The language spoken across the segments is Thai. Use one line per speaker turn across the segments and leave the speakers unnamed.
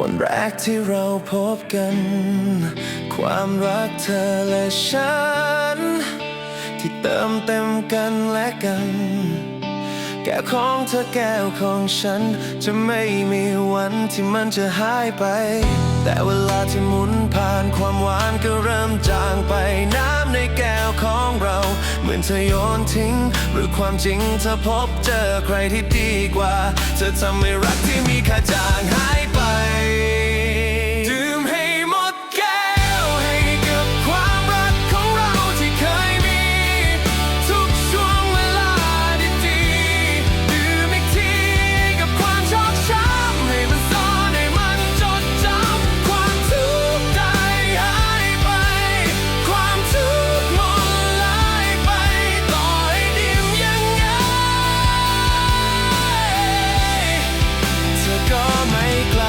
วันแรกที่เราพบกัน ความรักเธอและฉัน ที่เติมเต็มกันและกัน แก้วของเธอแก้วของฉัน จะไม่มีวันที่มันจะหายไป แต่เวลาที่หมุนผ่านความหวานก็เริ่มจางไปน้ำในแก้วของเรา เหมือนเธอโยนทิ้ง หรือความจริงเธอพบเจอใครที่ดีกว่า เธอทำให้รักที่มีค่าจางหายไป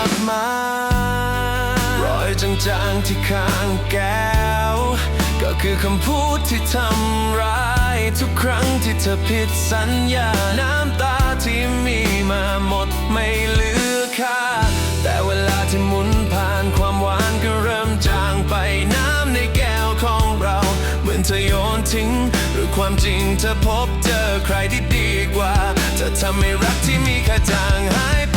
ไม่กลับมารอยจางๆที่ข้างแก้ว ก็คือคำพูดที่ทำร้าย ทุกครั้งที่เธอผิดสัญญาน้ำตาที่มีมาหมดไม่เหลือค่า แต่เวลาที่หมุนผ่านความหวานก็เริ่มจางไปน้ำในแก้วของเรา เหมือนเธอโยนทิ้ง หรือความจริงเธอพบเจอใครที่ดีกว่าเธอทำให้รักที่มีค่าจางหายไป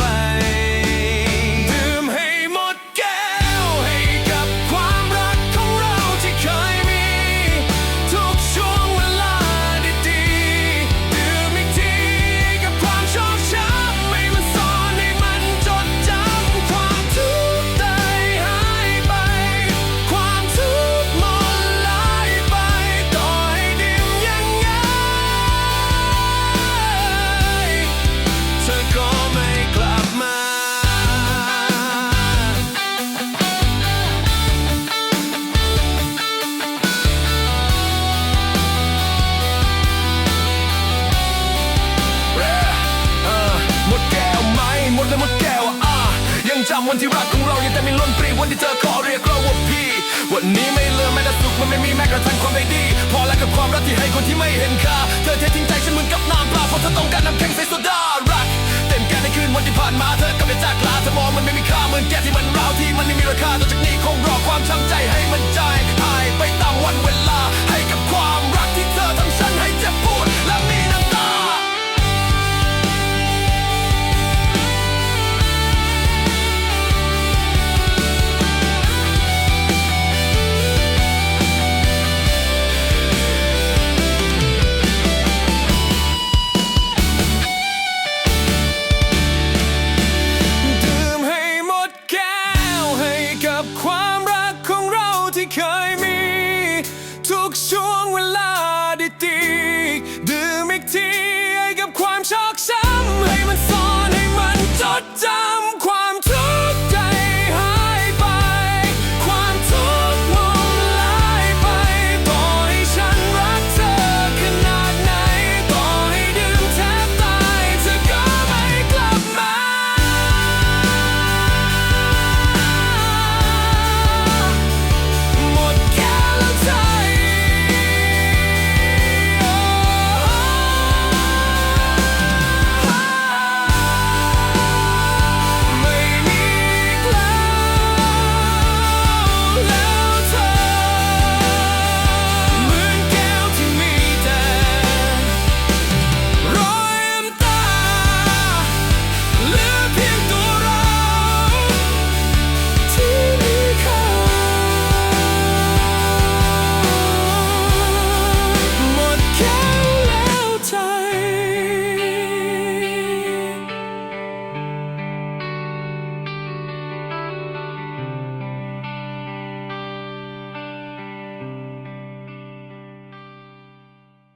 ลยหมดแก้วอะยังจำวันที่รักของเรายังแต่มีล้นปรีวันที่เธอขอเรียกเราว่าพี่ วันนี้ไม่เลือแม้แต่สุขมันไม่มีแม้กระทั่งความได้ดี พอแล้วกับความรักที่ให้คนที่ไม่เห็นค่าเธอเททิ้งใจฉันเหมือนกับน้ำเปล่าเพราะเธอต้องการน้ำแข็งใส่โซดารักเต็มแก้วในคืนวันที่ผ่านมาเธอก็ไม่จากลาเธอมองมันไม่มีค่าเหมือนแก้วที่มันร้าวที่มันไม่มีราคา Gusto ang wala ditig